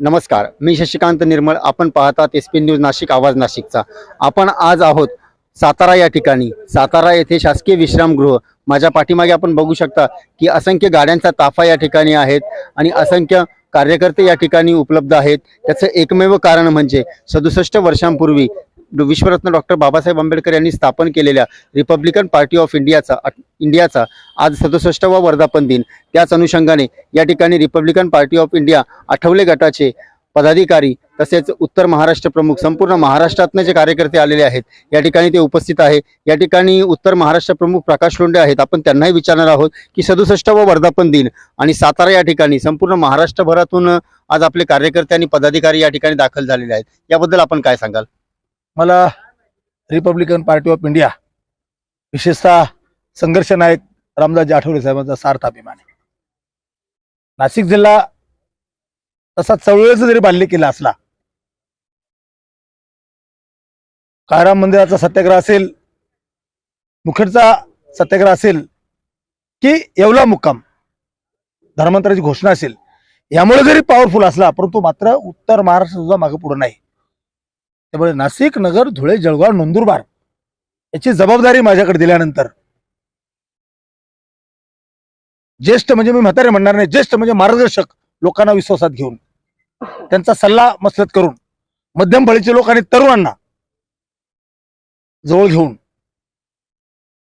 नमस्कार मी शशिकांत निर्मळ. आपण पाहतात एस पी न्यूज नाशिक आवाज नाशिकचा. आपण आज आहोत सातारा या ठिकाणी. सातारा येथे शासकीय विश्रामगृह. माझ्या पाठीमागे आपण बघू शकता की असंख्य गाड्यांचा ताफा या ठिकाणी आहेत आणि असंख्य कार्यकर्ते या ठिकाणी उपलब्ध आहेत. त्याचं एकमेव कारण म्हणजे सदुसष्ट वर्षांपूर्वी विश्वरत्न डॉक्टर बाबासाहेब आंबेडकर यांनी स्थापन केलेल्या रिपब्लिकन पार्टी ऑफ इंडियाचा इंडियाचा आज सदुसष्टवा वर्धापन दिन. त्याच अनुषंगाने या ठिकाणी Republican Party of India Athawale गटाचे पदाधिकारी तसेच उत्तर महाराष्ट्र प्रमुख संपूर्ण महाराष्ट्रातनं जे कार्यकर्ते आलेले आहेत या ठिकाणी ते उपस्थित आहे. या ठिकाणी उत्तर महाराष्ट्र प्रमुख प्रकाश लोंडे आहेत. आपण त्यांनाही विचारणार आहोत की सदुसष्टवा वर्धापन दिन आणि सातारा या ठिकाणी संपूर्ण महाराष्ट्रभरातून आज आपले कार्यकर्ते आणि पदाधिकारी या ठिकाणी दाखल झालेले आहेत. याबद्दल आपण काय सांगाल? मला रिपब्लिकन पार्टी ऑफ इंडिया विशेषतः संघर्ष नायक रामदासजी आठवले साहेबांचा सार्थ अभिमान आहे. नाशिक जिल्हा तसा चळवळीचा जरी बाल्य केला असला कायराम मंदिराचा सत्याग्रह असेल मुखेडचा सत्याग्रह असेल की येवला मुक्काम धर्मांतराची घोषणा असेल यामुळे जरी पॉवरफुल असला परंतु मात्र उत्तर महाराष्ट्र सुद्धा मागे पुढे नाही. त्यामुळे नाशिक नगर धुळे जळगाव नंदुरबार. याची जबाबदारी माझ्याकडे दिल्यानंतर. ज्येष्ठ म्हणजे मी म्हातारे म्हणणार नाही ज्येष्ठ म्हणजे मार्गदर्शक लोकांना विश्वासात घेऊन. त्यांचा सल्ला मसलत करून मध्यम बळीचे लोक आणि तरुणांना जवळ घेऊन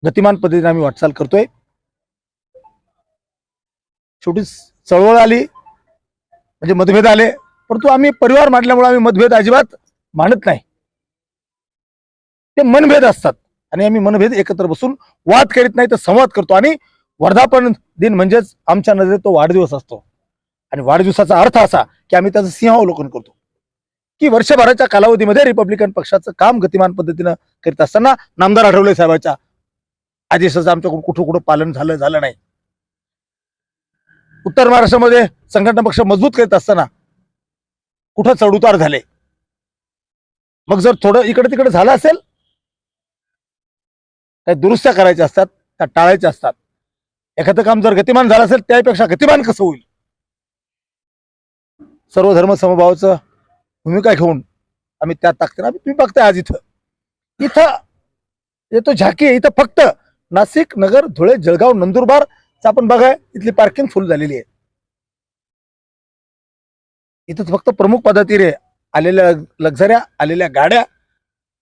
गतिमान पद्धतीने आम्ही वाटचाल करतोय. शेवटी चळवळ आली म्हणजे मतभेद आले परंतु आम्ही परिवार मांडल्यामुळे आम्ही मतभेद अजिबात मानत नाही. ते मनभेद असतात. आणि आम्ही मनभेद एकत्र बसून वाद करीत नाही तर संवाद करतो. आणि वर्धापन दिन म्हणजेच आमच्या नजरेत तो वाढदिवस असतो. आणि वाढदिवसाचा अर्थ असा की आम्ही त्याचं सिंहावलोकन करतो. की वर्षभराच्या कालावधीमध्ये रिपब्लिकन पक्षाचं काम गतिमान पद्धतीनं करीत असताना नामदार आठवले साहेबांच्या आदेशाचं आमच्याकडून कुठं कुठं पालन झालं झालं नाही. उत्तर महाराष्ट्रामध्ये संघटना पक्ष मजबूत करीत असताना कुठं चढउतार झाले? मग जर थोडं इकडे तिकडे झालं असेल काही दुरुस्त्या करायच्या असतात त्या टाळायच्या असतात. एखादं काम जर गतिमान झालं असेल त्यापेक्षा गतिमान कसं होईल? सर्व धर्म समभावाचं भूमिका घेऊन आम्ही त्यात टाकते ना तुम्ही बघताय आज इथं. इथं येतो झाकी इथं फक्त नाशिक नगर धुळे जळगाव नंदुरबार आपण बघाय इथली पार्किंग फुल झालेली आहे. इथं फक्त प्रमुख पदाधिकारी आलेल्या लक्झऱ्या आलेल्या गाड्या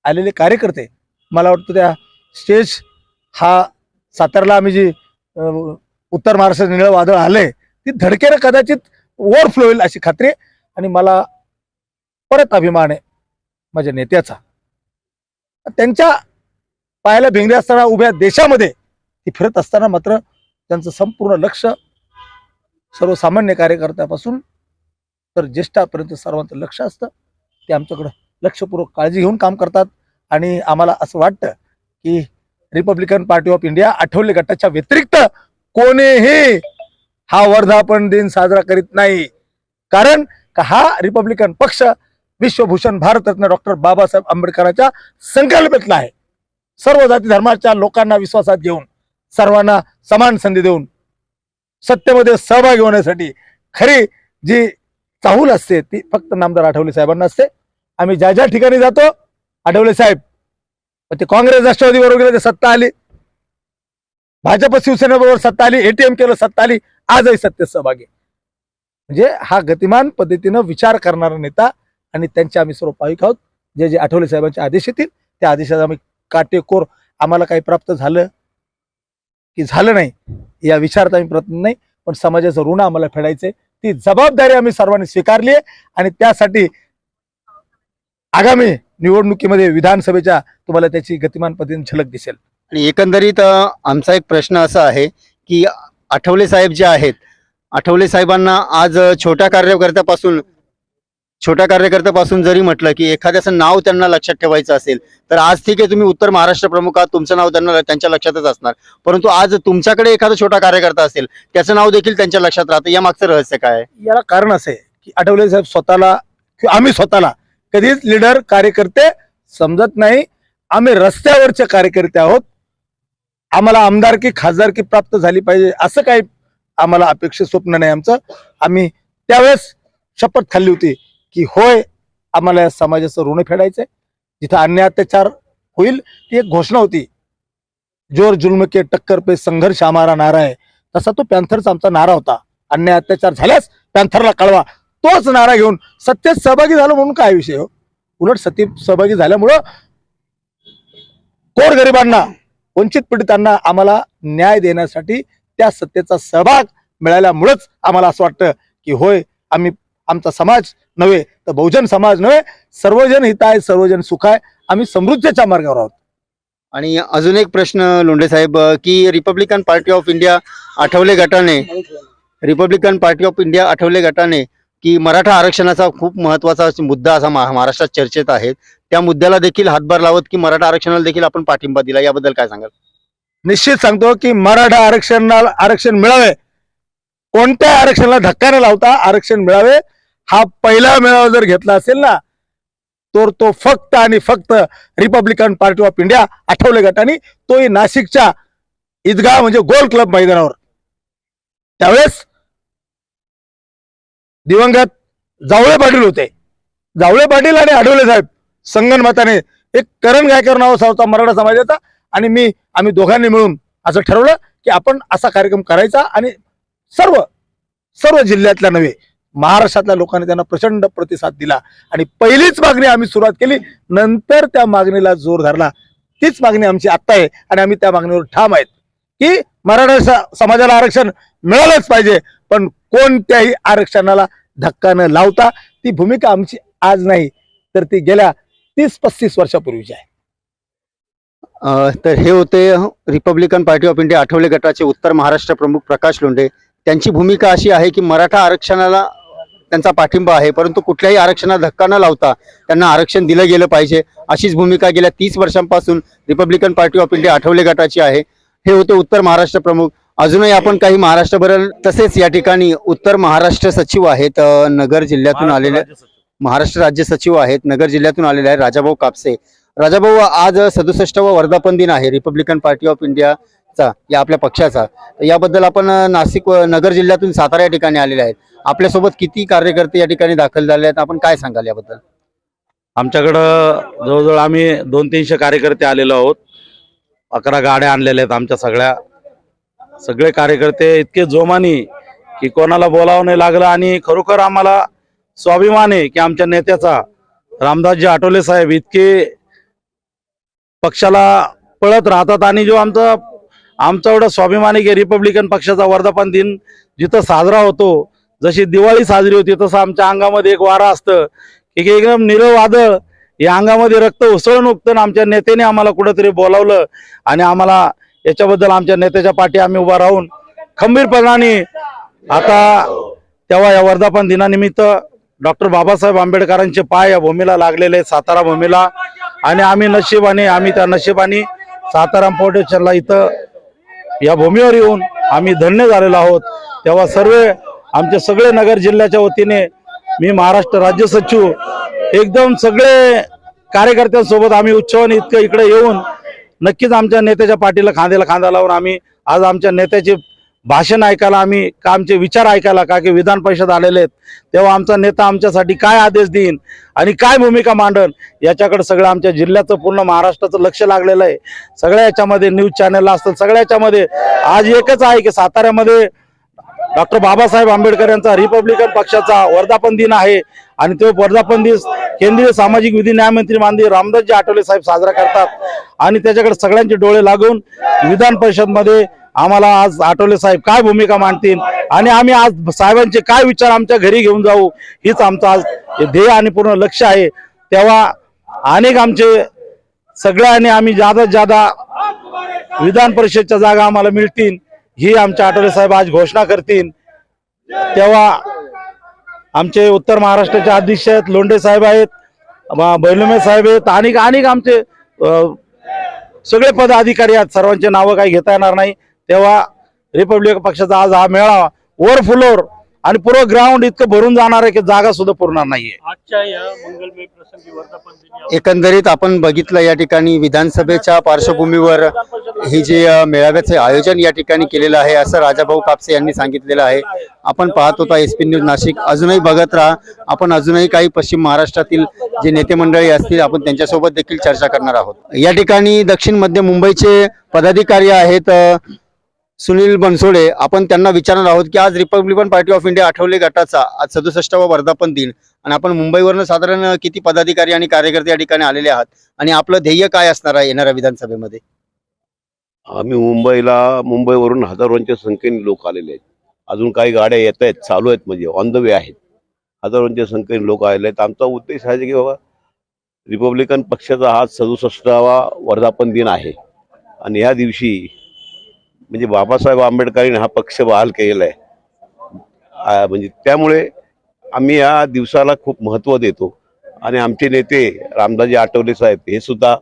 आलेले कार्यकर्ते मला वाटतं त्या स्टेज हा सातारला आम्ही जी उत्तर महाराष्ट्र निळं वादळ आलंय ती धडकेनं कदाचित ओव्हरफ्लो होईल अशी खात्री आहे. आणि मला परत अभिमान आहे माझ्या नेत्याचा त्यांच्या पायाला भिंगरे असताना उभ्या देशामध्ये ती फिरत असताना मात्र त्यांचं संपूर्ण लक्ष सर्वसामान्य कार्यकर्त्यापासून तर ज्येष्ठापर्यंत सर्वांचं लक्ष असतं ते आमच्याकडं लक्षपूर्वक काळजी घेऊन काम करतात. आणि आम्हाला असं वाटतं की Republican Party of India Athawale गटाच्या व्यतिरिक्त कोणीही हा वर्धापन दिन साजरा करीत नाही. कारण का हा रिपब्लिकन पक्ष विश्वभूषण भारतरत्न डॉक्टर बाबासाहेब आंबेडकरांच्या संकल्पेतला आहे. सर्व जाती धर्माच्या लोकांना विश्वासात घेऊन सर्वांना समान संधी देऊन सत्तेमध्ये सहभागी होण्यासाठी खरी जी चाहूल असते ती फक्त नामदार आठवले साहेबांना असते. आम्ही ज्या ज्या ठिकाणी जातो आठवले साहेब. ते काँग्रेस राष्ट्रवादी बरोबर गेले ते सत्ता आली. भाजप शिवसेनेबरोबर सत्ता आली एटीएम केलं सत्ता आली. आजही सत्तेत सहभागी. म्हणजे हा गतिमान पद्धतीनं विचार करणारा नेता आणि त्यांचे आम्ही सर्व पाहिक आहोत जे जे आठवले साहेबांचे आदेश येतील त्या आदेशात आम्ही काटेकोर आम्हाला काही प्राप्त झालं की झालं नाही या विचारात आम्ही प्रयत्न नाही. पण समाजाचं ऋण आम्हाला फेडायचंय. ती जबाबदारी आम्ही सर्वांनी स्वीकारली आहे. आणि त्यासाठी आगामी निवडणुकीमध्ये विधानसभेच्या तुम्हाला त्याची गतिमान पद्धतीने झलक दिसेल. आणि एकंदरीत आमचा एक प्रश्न असा आहे की आठवले साहेब जे आहेत आठवले साहेबांना आज छोट्या कार्यकर्त्यापासून छोट्या कार्यकर्त्यापासून जरी म्हटलं की एखाद्याचं नाव त्यांना लक्षात ठेवायचं असेल तर आज ठीक आहे तुम्ही उत्तर महाराष्ट्र प्रमुख आहात तुमचं नाव त्यांना त्यांच्या लक्षातच असणार. परंतु आज तुमच्याकडे एखादा छोटा कार्यकर्ता असेल त्याचं नाव देखील त्यांच्या लक्षात राहतं. या मागचं रहस्य काय याला कारण असं आहे की आठवले साहेब स्वतःला किंवा आम्ही स्वतःला कधीच लीडर कार्यकर्ते समजत नाही. आम्ही रस्त्यावरचे कार्यकर्ते आहोत. आम्हाला आमदारकी खासदारकी प्राप्त झाली पाहिजे असं काही आम्हाला अपेक्षित स्वप्न नाही आमचं. आम्ही त्यावेळेस शपथ खाल्ली होती. की होय आम्हाला या समाजाचं ऋण फेडायचंय. जिथं अन्याय अत्याचार होईल ती एक घोषणा होती. जोर जुल्म के टक्कर पे संघर्ष आम्हाला नारा आहे. तसा तो पॅन्थरचा आमचा नारा होता. अन्याय अत्याचार झाल्यास पॅन्थरला कळवा. तोच नारा घेऊन सत्तेत सहभागी झालो म्हणून काय विषय हो? उलट सत्तेत सहभागी झाल्यामुळं कोर गरिबांना वंचित पीडितांना आम्हाला न्याय देण्यासाठी त्या सत्तेचा सहभाग मिळाल्यामुळंच आम्हाला असं वाटतं की होय आम्ही आमचा समाज नव्हे तर बहुजन समाज नव्हे सर्वजन हित आहे सर्वजन सुख आहे आम्ही समृद्धीच्या मार्गावर आहोत. आणि अजून एक प्रश्न लोंढे साहेब की Republican Party of India Athawale गटाने Republican Party of India Athawale गटाने की मराठा आरक्षणाचा खूप महत्त्वाचा मुद्दा असा महा- महाराष्ट्रात चर्चेत आहे. त्या मुद्द्याला देखील हातभार लावत की मराठा आरक्षणाला देखील आपण पाठिंबा दिला याबद्दल काय सांगाल? निश्चित सांगतो की मराठा आरक्षणाला आरक्षण मिळावे. कोणत्या आरक्षणाला धक्का न लावता आरक्षण मिळावे. हा पहिला मेळावा जर घेतला असेल ना तर तो फक्त आणि फक्त Republican Party of India Athawale गटाने तोही नाशिकच्या ईदगाह म्हणजे गोल क्लब मैदानावर. त्यावेळेस दिवंगत जावळे पाटील होते. जावळे पाटील आणि आढवले साहेब संगनमताने एक करण गायकर नावाचा होता मराठा समाजाचा आणि मी आम्ही दोघांनी मिळून असं ठरवलं की आपण असा कार्यक्रम करायचा आणि सर्व सर्व जिल्ह्यातल्या नव्हे महाराष्ट्रातल्या लोकांनी त्यांना प्रचंड प्रतिसाद दिला. आणि पहिलीच मागणी आम्ही सुरुवात केली. नंतर त्या मागणीला जोर धरला. तीच मागणी आमची आत्ता आहे. आणि आम्ही त्या मागणीवर ठाम आहेत. की मराठा समाजाला आरक्षण मिळालंच पाहिजे. पण कोणत्याही आरक्षणाला धक्का न लावता ती भूमिका आमची आज नाही तर ती गेल्या तीस पस्तीस वर्षापूर्वीची आहे. तर हे होते Republican Party of India Athawale गटाचे उत्तर महाराष्ट्र प्रमुख प्रकाश लोंढे. त्यांची भूमिका अशी आहे की मराठा आरक्षणाला त्यांचा पाठिंबा आहे. परंतु कुठल्याही आरक्षणाला धक्का न लावता त्यांना आरक्षण दिलं गेलं पाहिजे. अशीच भूमिका गेल्या तीस वर्षांपासून Republican Party of India Athawale गटाची आहे. हे होते उत्तर महाराष्ट्र प्रमुख. अजूनही आपण काही महाराष्ट्रभर तसेच या ठिकाणी उत्तर महाराष्ट्र सचिव आहेत नगर जिल्ह्यातून आलेले महाराष्ट्र राज्य सचिव आहेत नगर जिल्ह्यातून आलेले आहेत राजाभाऊ कापसे. राजाभाऊ आज सदुसष्टवा वर्धापन दिन आहे. रिपब्लिकन पार्टी ऑफ चा या आपल्या पक्षाचा. याबद्दल आपण नाशिक व नगर जिल्ह्यातून सातारा या ठिकाणी आलेले आहेत. आपल्यासोबत किती कार्यकर्ते या ठिकाणी दाखल झाले आहेत? आपण काय सांगाल याबद्दल? आमच्याकडं जवळजवळ आम्ही दोन तीनशे कार्यकर्ते आलेलो आहोत. अकरा गाड्या आणलेल्या आहेत आमच्या सगळ्या. सगळे कार्यकर्ते इतके जोमानी की कोणाला बोलावं नाही लागलं आणि खरोखर आम्हाला स्वाभिमान आहे की आमच्या नेत्याचा रामदासजी आठवले साहेब इतके पक्षाला पळत राहतात आणि जो आमचा आमचा एवढा स्वाभिमानी आहे की रिपब्लिकन पक्षाचा वर्धापन दिन जिथं साजरा होतो जशी दिवाळी साजरी होती तसं आमच्या अंगामध्ये एक वारा असतं. की एकदम निरव वादळ या अंगामध्ये रक्त उसळून उठतं आमच्या नेत्याने आम्हाला कुठंतरी बोलावलं आणि आम्हाला याच्याबद्दल आमच्या नेत्याच्या पाठी आम्ही उभा राहून खंबीरपणाने आता तेव्हा या वर्धापन दिनानिमित्त डॉक्टर बाबासाहेब आंबेडकरांचे पाय या भूमीला लागलेले आहेत सातारा भूमीला. आणि आम्ही नशिबाने आम्ही त्या नशिबाने सातारा फाउंडेशनला इथं या भूमीवर येऊन आम्ही धन्य झालेलो आहोत. तेव्हा सर्व आमचे सगळे नगर जिल्ह्याच्या वतीने मी महाराष्ट्र राज्य सचिव एकदम सगळे कार्यकर्त्यांसोबत आम्ही उत्सवाने इतकं इकडे येऊन नक्कीच आमच्या नेत्याच्या पाठीला खांद्याला खांदा लावून आम्ही आज आमच्या नेत्याची भाषण ऐकायला आम्ही का आमचे विचार ऐकायला का की विधान परिषद आलेले आहेत तेव्हा आमचा नेता आमच्यासाठी काय आदेश देईन आणि काय भूमिका मांडन याच्याकडे सगळं आमच्या जिल्ह्याचं पूर्ण महाराष्ट्राचं लक्ष लागलेलं आहे. सगळ्या याच्यामध्ये न्यूज चॅनल असतात सगळ्या याच्यामध्ये आज एकच आहे की साताऱ्यामध्ये डॉक्टर बाबासाहेब आंबेडकर यांचा रिपब्लिकन पक्षाचा वर्धापन दिन आहे आणि तो वर्धापन दिन केंद्रीय सामाजिक विधी न्यायमंत्री माननीय रामदासजी आठवले साहेब साजरा करतात. आणि त्याच्याकडे सगळ्यांचे डोळे लागून विधान परिषदमध्ये आम्हाला आज आठवले साहेब काय भूमिका मांडतील? आणि आम्ही आज साहेबांचे काय विचार आमच्या घरी घेऊन जाऊ? हीच आमचं आज ध्येय आणि पूर्ण लक्ष आहे. तेव्हा अनेक आमचे सगळ्यांनी आम्ही जादा जादा विधान परिषदच्या जागा आम्हाला मिळतील ही आमच्या आठवले साहेब आज घोषणा करतील. तेव्हा आमचे उत्तर महाराष्ट्राचे अध्यक्ष आहेत लोंढे साहेब आहेत म- बैलुमे साहेब आहेत अनेक अनेक आमचे सगळे पदाधिकारी आहेत. सर्वांचे नावं काही घेता येणार नाही. तेव्हा रिपब्लिक पक्षाचा आज हा मेळावा ओव्हर फ्लोर आणि पूर्ण ग्राउंड इतकं भरून जाणार आहे की जागा सुद्धा पुरणार नाहीये. आजच्या या मंगलमय प्रसंगी वर्धापन दिनी एकंदरीत आपण बघितलं या ठिकाणी विधानसभेच्या पार्श्वभूमीवर हे जे मेळाव्याचे आयोजन या ठिकाणी केलेलं आहे असं राजाभाऊ कापसे यांनी सांगितलेलं आहे. आपण पाहत होता एस पी न्यूज नाशिक. अजूनही बघत राहा. आपण अजूनही काही पश्चिम महाराष्ट्रातील जे नेते मंडळी असतील आपण त्यांच्यासोबत देखील चर्चा करणार आहोत. या ठिकाणी दक्षिण मध्य मुंबईचे पदाधिकारी आहेत सुनील बनसोडे आपण त्यांना विचारणार आहोत की आज Republican Party of India Athawale गटाचा आज सदुसष्टावा वर्धापन दिन. आणि आपण मुंबईवरनं साधारण किती पदाधिकारी आणि कार्यकर्ते या ठिकाणी आलेले आहात? आणि आपलं ध्येय काय असणार आहे येणाऱ्या विधानसभेमध्ये? आम्ही मुंबईला मुंबईवरून हजारोंच्या संख्येने लोक आलेले आहेत. अजून काही गाड्या येत आहेत चालू आहेत म्हणजे ऑन द वे आहेत. हजारोंच्या संख्येने लोक आलेले आहेत. आमचा उद्देश आहे की बाबा रिपब्लिकन पक्षाचा हा सदुसष्टावा वर्धापन दिन आहे. आणि या दिवशी म्हणजे बाबासाहेब आंबेडकरांनी हा पक्ष बहाल केलेला आहे. म्हणजे त्यामुळे आम्ही या दिवसाला खूप महत्त्व देतो. आणि आमचे नेते रामदाजी आठवले साहेब हे सुद्धा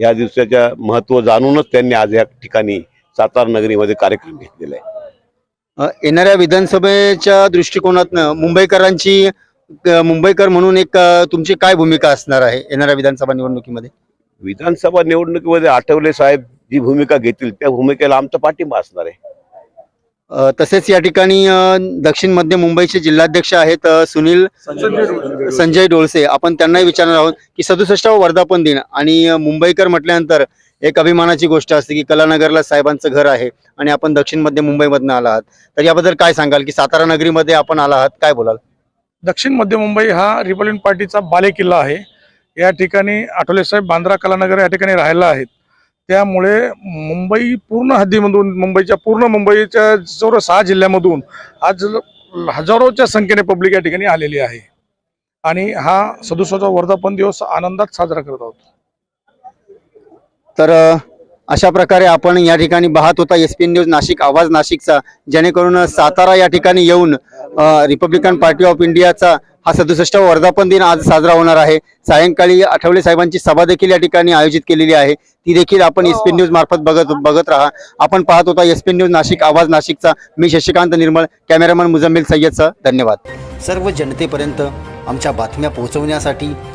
या दिवसाच्या महत्त्व जाणूनच त्यांनी आज या ठिकाणी सातारा नगरीमध्ये कार्यक्रम घेतलेला आहे. येणाऱ्या विधानसभेच्या दृष्टिकोनातनं मुंबईकरांची मुंबईकर म्हणून एक तुमची काय भूमिका असणार आहे येणाऱ्या विधानसभा निवडणुकीमध्ये? विधानसभा निवडणुकीमध्ये आठवले साहेब जी भूमिका घेतील त्या भूमिकेला आमचा पाठिंबा असणार आहे. तसेच या ठिकाणी दक्षिण मध्य मुंबईचे जिल्हाध्यक्ष आहेत सुनील संजय डोळसे. आपण त्यांनाही विचारणार आहोत की सदुसष्टावा वर्धापन दिन आणि मुंबईकर म्हटल्यानंतर एक अभिमानाची गोष्ट असते की कलानगरला साहेबांचं घर आहे आणि आपण दक्षिण मध्य मुंबईमधनं आला आहात. तर याबद्दल काय सांगाल की सातारा नगरीमध्ये आपण आला आहात? काय बोलाल? दक्षिण मध्य मुंबई हा रिपब्लिकन पार्टीचा बालेकिल्ला आहे. या ठिकाणी आठवले साहेब बांद्रा कलानगर या ठिकाणी राहायला आहेत. त्यामुळे मुंबई पूर्ण हद्दीमधून मुंबईच्या पूर्ण मुंबईच्या जवळ सहा जिल्ह्यामधून आज हजारोच्या संख्येने पब्लिक या ठिकाणी आलेली आहे. आणि हा सदुसष्टावा वर्धापन दिवस आनंदात साजरा करत आहोत. तर अशा प्रकारे आपण या ठिकाणी पाहत होता एस पी न्यूज नाशिक आवाज नाशिकचा जेणेकरून सातारा या ठिकाणी येऊन रिपब्लिकन पार्टी ऑफ इंडियाचा हा सदुसष्टावा वर्धापन दिन आज साजरा होणार आहे. सायंकाळी आठवले साहेबांची सभा देखील या ठिकाणी आयोजित केलेली आहे. ती देखील आपण एस पी न्यूज मार्फत बघत बघत राहा. आपण पाहत होता एस पी न्यूज नाशिक आवाज नाशिकचा. मी शशिकांत निर्मळ कॅमेरामन मुजम्मिल सय्यदचा धन्यवाद. सर्व जनतेपर्यंत आमच्या बातम्या पोहोचवण्यासाठी